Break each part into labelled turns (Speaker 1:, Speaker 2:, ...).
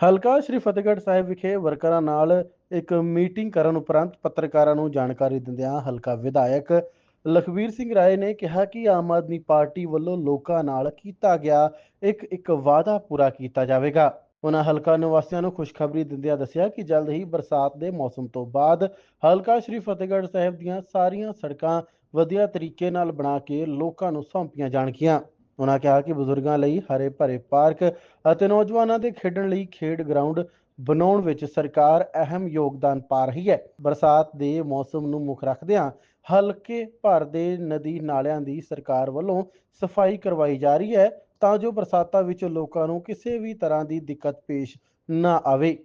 Speaker 1: ਹਲਕਾ ਸ਼੍ਰੀ ਫਤਿਹਗੜ੍ਹ ਸਾਹਿਬ ਵਿਖੇ ਵਰਕਰਾਂ ਨਾਲ ਇੱਕ ਮੀਟਿੰਗ ਕਰਨ ਉਪਰੰਤ ਪੱਤਰਕਾਰਾਂ ਨੂੰ ਜਾਣਕਾਰੀ ਦਿੰਦਿਆਂ ਹਲਕਾ ਵਿਧਾਇਕ ਲਖਵੀਰ ਸਿੰਘ ਰਾਏ ਨੇ ਕਿਹਾ ਕਿ ਆਮ ਆਦਮੀ ਪਾਰਟੀ ਵੱਲੋਂ ਲੋਕਾਂ ਨਾਲ ਕੀਤਾ ਗਿਆ ਇੱਕ ਇੱਕ ਵਾਅਦਾ ਪੂਰਾ ਕੀਤਾ ਜਾਵੇਗਾ। ਉਹਨਾਂ ਹਲਕਾ ਨਿਵਾਸੀਆਂ ਨੂੰ ਖੁਸ਼ਖਬਰੀ ਦਿੰਦਿਆਂ ਦੱਸਿਆ ਕਿ ਜਲਦ ਹੀ ਬਰਸਾਤ ਦੇ ਮੌਸਮ ਤੋਂ ਬਾਅਦ ਹਲਕਾ ਸ਼੍ਰੀ ਫਤਿਹਗੜ੍ਹ ਸਾਹਿਬ ਦੀਆਂ ਸਾਰੀਆਂ ਸੜਕਾਂ ਵਧੀਆ ਤਰੀਕੇ ਨਾਲ ਬਣਾ ਕੇ ਲੋਕਾਂ ਨੂੰ ਸੌਂਪੀਆਂ ਜਾਣਗੀਆਂ। ਉਹਨਾਂ ਕਿਹਾ ਕਿ ਬਜ਼ੁਰਗਾਂ ਲਈ ਹਰੇ ਭਰੇ ਪਾਰਕ ਅਤੇ ਨੌਜਵਾਨਾਂ ਦੇ ਖੇਡਣ ਲਈ ਖੇਡ ਗਰਾਊਂਡ ਬਣਾਉਣ ਵਿੱਚ ਸਰਕਾਰ ਅਹਿਮ ਯੋਗਦਾਨ ਪਾ ਰਹੀ ਹੈ। ਬਰਸਾਤ ਦੇ ਮੌਸਮ ਨੂੰ ਮੁੱਖ ਰੱਖਦਿਆਂ ਹਲਕੇ ਭਰ ਦੇ ਨਦੀ ਨਾਲਿਆਂ ਦੀ ਸਰਕਾਰ ਵੱਲੋਂ ਸਫ਼ਾਈ ਕਰਵਾਈ ਜਾ ਰਹੀ ਹੈ ਤਾਂ ਜੋ ਬਰਸਾਤਾਂ ਵਿੱਚ ਲੋਕਾਂ ਨੂੰ ਕਿਸੇ ਵੀ ਤਰ੍ਹਾਂ ਦੀ ਦਿੱਕਤ ਪੇਸ਼ ਨਾ ਆਵੇ।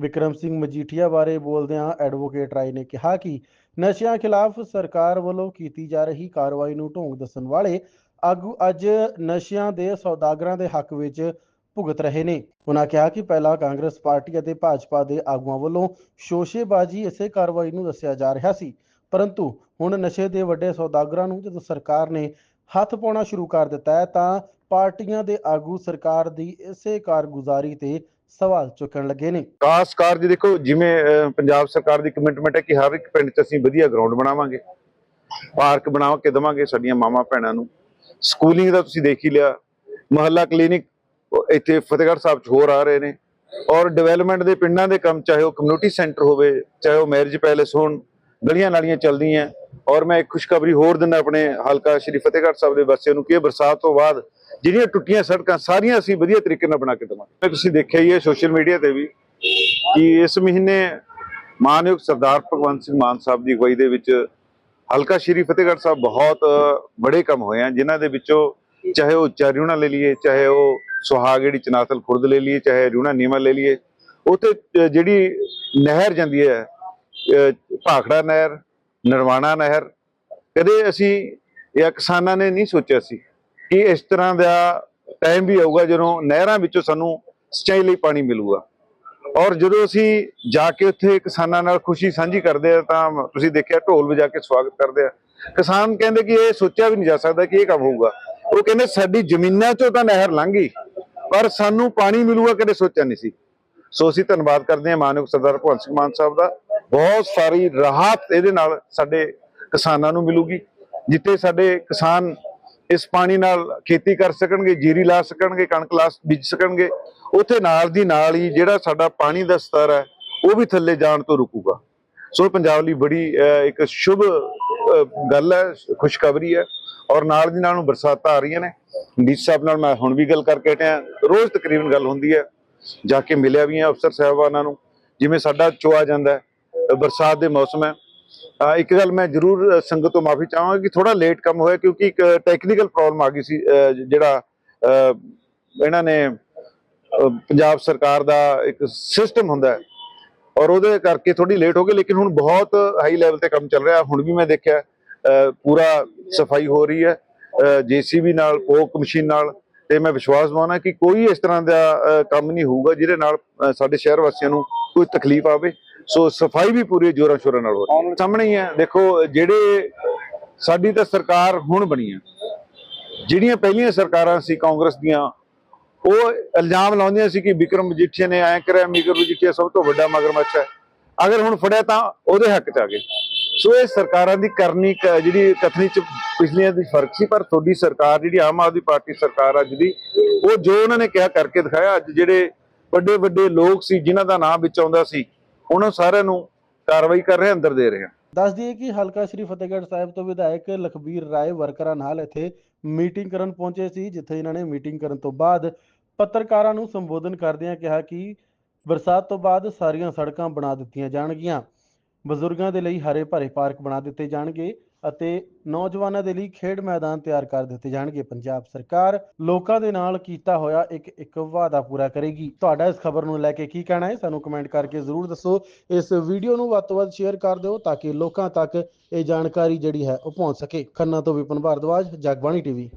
Speaker 1: ਵਿਕਰਮ ਸਿੰਘ ਮਜੀਠੀਆ ਬਾਰੇ ਬੋਲਦਿਆਂ ਐਡਵੋਕੇਟ ਰਾਏ ਨੇ ਕਿਹਾ ਕਿ ਨਸ਼ਿਆਂ ਖਿਲਾਫ ਸਰਕਾਰ ਵੱਲੋਂ ਕੀਤੀ ਜਾ ਰਹੀ ਕਾਰਵਾਈ ਨੂੰ ਢੋਂਗ ਦੱਸਣ ਵਾਲੇ ਆਗੂ ਅੱਜ ਨਸ਼ਿਆਂ ਦੇ ਸੌਦਾਗਰਾਂ ਦੇ ਹੱਕ ਵਿੱਚ ਭੁਗਤ ਰਹੇ ਨੇ। ਉਹਨਾਂ ਕਿਹਾ ਕਿ ਪਹਿਲਾਂ ਕਾਂਗਰਸ ਪਾਰਟੀ ਅਤੇ ਭਾਜਪਾ ਦੇ ਆਗੂਆਂ ਵੱਲੋਂ ਸ਼ੋਸ਼ੇਬਾਜ਼ੀ ਇਸੇ ਕਾਰਵਾਈ ਨੂੰ ਦੱਸਿਆ ਜਾ ਰਿਹਾ ਸੀ। ਪਰੰਤੂ ਹੁਣ ਨਸ਼ੇ ਦੇ ਵੱਡੇ ਸੌਦਾਗਰਾਂ ਨੂੰ ਜਦੋਂ ਸਰਕਾਰ ਨੇ ਹੱਥ ਪਾਉਣਾ ਸ਼ੁਰੂ ਕਰ ਦਿੱਤਾ ਹੈ, ਤਾਂ ਪਾਰਟੀਆਂ ਦੇ ਆਗੂ ਸਰਕਾਰ ਦੀ ਇਸੇ ਕਾਰਗੁਜ਼ਾਰੀ ਤੇ ਸਵਾਲ ਚੁੱਕਣ ਲੱਗੇ ਨੇ।
Speaker 2: ਖਾਸ ਕਾਰਜ ਦੇਖੋ, ਜਿਵੇਂ ਪੰਜਾਬ ਸਰਕਾਰ ਦੀ ਕਮਿਟਮੈਂਟ ਹੈ ਕਿ ਹਰ ਇੱਕ ਪਿੰਡ 'ਚ ਅਸੀਂ ਵਧੀਆ ਗਰਾਊਂਡ ਬਣਾਵਾਂਗੇ। ਪਾਰਕ ਬਣਾ ਕੇ ਦੇਵਾਂਗੇ ਸਾਡੀਆਂ ਮਾਮਾ ਭੈਣਾਂ ਨੂੰ। ਸਕੂਲਿੰਗ ਦਾ ਤੁਸੀਂ ਦੇਖ ਹੀ ਲਿਆ। ਮਹੱਲਾ ਕਲੀਨਿਕ ਇੱਥੇ ਫਤਿਹਗੜ੍ਹ ਸਾਹਿਬ 'ਚ ਹੋਰ ਆ ਰਹੇ ਨੇ। ਔਰ ਡਿਵੈਲਪਮੈਂਟ ਦੇ ਪਿੰਡਾਂ ਦੇ ਕੰਮ, ਚਾਹੇ ਉਹ ਕਮਿਊਨਿਟੀ ਸੈਂਟਰ ਹੋਵੇ, ਚਾਹੇ ਉਹ ਮੈਰਿਜ ਪੈਲੇਸ ਹੋਣ, ਗਲੀਆਂ ਨਾਲੀਆਂ ਚੱਲਦੀਆਂ। ਔਰ ਮੈਂ ਇੱਕ ਖੁਸ਼ਖਬਰੀ ਹੋਰ ਦਿੰਦਾ ਆਪਣੇ ਹਲਕਾ ਸ਼੍ਰੀ ਫਤਿਹਗੜ੍ਹ ਸਾਹਿਬ ਦੇ ਵਾਸੀਆਂ ਨੂੰ ਕਿ ਬਰਸਾਤ ਤੋਂ ਬਾਅਦ ਜਿਹੜੀਆਂ ਟੁੱਟੀਆਂ ਸੜਕਾਂ, ਸਾਰੀਆਂ ਅਸੀਂ ਵਧੀਆ ਤਰੀਕੇ ਨਾਲ ਬਣਾ ਕੇ ਦੇਵਾਂਗੇ ਤੁਸੀਂ ਦੇਖਿਆ ਹੀ ਹੈ ਸੋਸ਼ਲ ਮੀਡੀਆ ਤੇ ਵੀ ਕਿ ਇਸ ਮਹੀਨੇ ਮਾਨਯੋਗ ਸਰਦਾਰ ਭਗਵੰਤ ਸਿੰਘ ਮਾਨ ਸਾਹਿਬ ਦੀ ਅਗਵਾਈ ਦੇ ਵਿੱਚ ਹਲਕਾ ਸ਼੍ਰੀ ਫਤਿਹਗੜ੍ਹ ਸਾਹਿਬ ਬਹੁਤ ਬੜੇ ਕੰਮ ਹੋਏ ਆ ਜਿਨ੍ਹਾਂ ਦੇ ਵਿੱਚੋਂ ਚਾਹੇ ਉਹ ਚਾਰਿਉਣਾ ਲੈ ਲਈਏ, ਚਾਹੇ ਉਹ ਸੁਹਾਗੜੀ ਚਨਾਤਲ ਖੁਰਦ ਲੈ ਲਈਏ, ਚਾਹੇ ਰੂਣਾ ਨੀਮਾ ਲੈ ਲਈਏ, ਉੱਥੇ ਜਿਹੜੀ ਨਹਿਰ ਜਾਂਦੀ ਹੈ ਭਾਖੜਾ ਨਹਿਰ, ਨਰਵਾਣਾ ਨਹਿਰ, ਕਦੇ ਅਸੀਂ ਇਹ ਕਿਸਾਨਾਂ ਨੇ ਨਹੀਂ ਸੋਚਿਆ ਸੀ ਕਿ ਇਸ ਤਰ੍ਹਾਂ ਦਾ ਟਾਈਮ ਵੀ ਆਊਗਾ ਜਦੋਂ ਨਹਿਰਾਂ ਵਿੱਚੋਂ ਸਾਨੂੰ ਸਿੰਚਾਈ ਲਈ ਪਾਣੀ ਮਿਲੂਗਾ। ਔਰ ਜਦੋਂ ਅਸੀਂ ਜਾ ਕੇ ਉੱਥੇ ਕਿਸਾਨਾਂ ਨਾਲ ਖੁਸ਼ੀ ਸਾਂਝੀ ਕਰਦੇ ਆ, ਤਾਂ ਤੁਸੀਂ ਦੇਖਿਆ ਢੋਲ ਵਜਾ ਕੇ ਸਵਾਗਤ ਕਰਦੇ ਆ। ਕਿਸਾਨ ਕਹਿੰਦੇ ਕਿ ਇਹ ਸੋਚਿਆ ਵੀ ਨਹੀਂ ਜਾ ਸਕਦਾ ਕਿ ਇਹ ਕੰਮ ਹੋਊਗਾ। ਉਹ ਕਹਿੰਦੇ, ਸਾਡੀ ਜ਼ਮੀਨਾਂ ਚੋਂ ਤਾਂ ਨਹਿਰ ਲੰਘ ਗਈ ਪਰ ਸਾਨੂੰ ਪਾਣੀ ਮਿਲੂਗਾ ਕਦੇ ਸੋਚਿਆ ਨਹੀਂ ਸੀ। ਸੋ ਅਸੀਂ ਧੰਨਵਾਦ ਕਰਦੇ ਹਾਂ ਮਾਨਯੋਗ ਸਰਦਾਰ ਭਗਵੰਤ ਸਿੰਘ ਮਾਨ ਸਾਹਿਬ ਦਾ। ਬਹੁਤ ਸਾਰੀ ਰਾਹਤ ਇਹਦੇ ਨਾਲ ਸਾਡੇ ਕਿਸਾਨਾਂ ਨੂੰ ਮਿਲੂਗੀ, ਜਿੱਥੇ ਸਾਡੇ ਕਿਸਾਨ ਇਸ ਪਾਣੀ ਨਾਲ ਖੇਤੀ ਕਰ ਸਕਣਗੇ, ਜੀਰੀ ਲਾ ਸਕਣਗੇ, ਕਣਕ ਲਾ ਬੀਜ ਸਕਣਗੇ, ਉੱਥੇ ਨਾਲ ਦੀ ਨਾਲ ਹੀ ਜਿਹੜਾ ਸਾਡਾ ਪਾਣੀ ਦਾ ਸਤਰ ਹੈ, ਉਹ ਵੀ ਥੱਲੇ ਜਾਣ ਤੋਂ ਰੁਕੂਗਾ। ਸੋ ਇਹ ਪੰਜਾਬ ਲਈ ਬੜੀ ਇੱਕ ਸ਼ੁਭ ਗੱਲ ਹੈ, ਖੁਸ਼ਖਬਰੀ ਹੈ ਔਰ ਨਾਲ ਦੀ ਨਾਲ ਨੂੰ ਬਰਸਾਤਾਂ ਆ ਰਹੀਆਂ ਨੇ। ਡੀ ਸਾਹਿਬ ਨਾਲ ਮੈਂ ਹੁਣ ਵੀ ਗੱਲ ਕਰਕੇ ਹਟਿਆ। ਰੋਜ਼ ਤਕਰੀਬਨ ਗੱਲ ਹੁੰਦੀ ਹੈ, ਜਾ ਕੇ ਮਿਲਿਆ ਵੀ ਆ ਅਫਸਰ ਸਾਹਿਬਾਨਾਂ ਨੂੰ, ਜਿਵੇਂ ਸਾਡਾ ਚੋਆ ਜਾਂਦਾ ਬਰਸਾਤ ਦੇ ਮੌਸਮ ਹੈ ਇੱਕ ਗੱਲ ਮੈਂ ਜ਼ਰੂਰ ਸੰਗਤ ਤੋਂ ਮਾਫੀ ਚਾਹਾਂਗਾ ਕਿ ਥੋੜਾ ਲੇਟ ਕੰਮ ਹੋਇਆ ਕਿਉਂਕਿ ਇੱਕ ਟੈਕਨੀਕਲ ਪ੍ਰੋਬਲਮ ਆ ਗਈ ਸੀ ਜਿਹੜਾ ਇਹਨਾਂ ਨੇ ਪੰਜਾਬ ਸਰਕਾਰ ਦਾ ਇੱਕ ਸਿਸਟਮ ਹੁੰਦਾ ਔਰ ਉਹਦੇ ਕਰਕੇ ਥੋੜੀ ਲੇਟ ਹੋ ਗਈ ਲੇਕਿਨ ਹੁਣ ਬਹੁਤ ਹਾਈ ਲੈਵਲ ਤੇ ਕੰਮ ਚੱਲ ਰਿਹਾ। ਹੁਣ ਵੀ ਮੈਂ ਦੇਖਿਆ ਪੂਰਾ ਸਫ਼ਾਈ ਹੋ ਰਹੀ ਹੈ ਜੀਸੀਬੀ ਨਾਲ ਪੋਕ ਮਸ਼ੀਨ ਨਾਲ ਤੇ ਮੈਂ ਵਿਸ਼ਵਾਸ ਦਵਾਉਣਾ ਕਿ ਕੋਈ ਇਸ ਤਰ੍ਹਾਂ ਦਾ ਕੰਮ ਨਹੀਂ ਹੋਊਗਾ ਜਿਹਦੇ ਨਾਲ ਸਾਡੇ ਸ਼ਹਿਰ ਵਾਸੀਆਂ ਨੂੰ ਕੋਈ ਤਕਲੀਫ ਆਵੇ। ਸੋ ਸਫ਼ਾਈ ਵੀ ਪੂਰੀ ਜੋਰਾਂ ਸ਼ੋਰਾਂ ਨਾਲ ਹੋ ਰਹੀ ਹੈ। ਸਾਹਮਣੇ ਹੀ ਹੈ। ਦੇਖੋ ਜਿਹੜੇ ਸਾਡੀ ਤਾਂ ਸਰਕਾਰ ਹੁਣ ਬਣੀ ਹੈ। ਜਿਹੜੀਆਂ ਪਹਿਲੀਆਂ ਸਰਕਾਰਾਂ ਸੀ ਕਾਂਗਰਸ ਦੀਆਂ ਉਹ ਇਲਜ਼ਾਮ ਲਾਉਂਦੀਆਂ ਸੀ ਕਿ ਵਿਕਰਮ ਮਜੀਠੀਆ ਨੇ ਐਂ ਕਰਿਆ ਵਿਕਰਮ ਮਜੀਠੀਆ ਸਭ ਤੋਂ ਵੱਡਾ ਮਗਰਮੱਛ ਹੈ। ਅਗਰ ਹੁਣ ਫੜਿਆ ਤਾਂ ਉਹਦੇ ਹੱਕ 'ਚ ਆ ਗਏ। ਸੋ ਇਹ ਸਰਕਾਰਾਂ ਦੀ ਕਰਨੀ ਜਿਹੜੀ ਕਥਨੀ 'ਚ ਪਿਛਲੀਆਂ ਦੀ ਫ਼ਰਕ ਸੀ ਪਰ ਤੁਹਾਡੀ ਸਰਕਾਰ ਜਿਹੜੀ ਆਮ ਆਦਮੀ ਪਾਰਟੀ ਸਰਕਾਰ ਅੱਜ ਦੀ ਉਹ ਜੋ ਉਹਨਾਂ ਨੇ ਕਿਹਾ ਕਰਕੇ ਦਿਖਾਇਆ ਅੱਜ ਜਿਹੜੇ ਵੱਡੇ ਵੱਡੇ ਲੋਕ ਸੀ ਜਿਨ੍ਹਾਂ ਦਾ ਨਾਮ ਵਿੱਚ ਆਉਂਦਾ ਸੀ ਉਹਨਾਂ ਸਾਰਿਆਂ ਨੂੰ ਕਾਰਵਾਈ ਕਰ ਰਹੇ, ਅੰਦਰ ਦੇ ਰਹੇ ਆ
Speaker 1: ਦੱਸ ਦਈਏ ਕਿ ਹਲਕਾ ਸ਼੍ਰੀ ਫਤਿਹਗੜ੍ਹ ਸਾਹਿਬ ਤੋਂ ਵਿਧਾਇਕ ਲਖਬੀਰ ਰਾਏ ਵਰਕਰਾਂ ਨਾਲ ਇੱਥੇ ਮੀਟਿੰਗ ਕਰਨ ਪਹੁੰਚੇ ਸੀ, ਜਿੱਥੇ ਇਹਨਾਂ ਨੇ ਮੀਟਿੰਗ ਕਰਨ ਤੋਂ ਬਾਅਦ ਪੱਤਰਕਾਰਾਂ ਨੂੰ ਸੰਬੋਧਨ ਕਰਦਿਆਂ ਕਿਹਾ ਕਿ ਬਰਸਾਤ ਤੋਂ ਬਾਅਦ ਸਾਰੀਆਂ ਸੜਕਾਂ ਬਣਾ ਦਿੱਤੀਆਂ ਜਾਣਗੀਆਂ। ਬਜ਼ੁਰਗਾਂ ਦੇ ਲਈ ਹਰੇ ਭਰੇ ਪਾਰਕ ਬਣਾ ਦਿੱਤੇ ਜਾਣਗੇ। ਅਤੇ ਨੌਜਵਾਨਾਂ ਦੇ ਲਈ ਖੇਡ ਮੈਦਾਨ ਤਿਆਰ ਕਰ ਦਿੱਤੇ ਜਾਣਗੇ। ਪੰਜਾਬ ਸਰਕਾਰ ਲੋਕਾਂ ਦੇ ਨਾਲ ਕੀਤਾ ਹੋਇਆ ਇੱਕ ਇੱਕ ਵਾਅਦਾ ਪੂਰਾ ਕਰੇਗੀ। ਤੁਹਾਡਾ ਇਸ ਖਬਰ ਨੂੰ ਲੈ ਕੇ ਕੀ ਕਹਿਣਾ ਹੈ? ਸਾਨੂੰ ਕਮੈਂਟ ਕਰਕੇ ਜ਼ਰੂਰ ਦੱਸੋ। ਇਸ ਵੀਡੀਓ ਨੂੰ ਵੱਧ ਤੋਂ ਵੱਧ ਸ਼ੇਅਰ ਕਰ ਦਿਓ ਤਾਂ ਕਿ ਲੋਕਾਂ ਤੱਕ ਇਹ ਜਾਣਕਾਰੀ ਜਿਹੜੀ ਹੈ ਉਹ ਪਹੁੰਚ ਸਕੇ। ਖੰਨਾ ਤੋਂ ਵਿਪਨ ਭਾਰਦਵਾਜ, ਜਗਬਾਣੀ ਟੀਵੀ।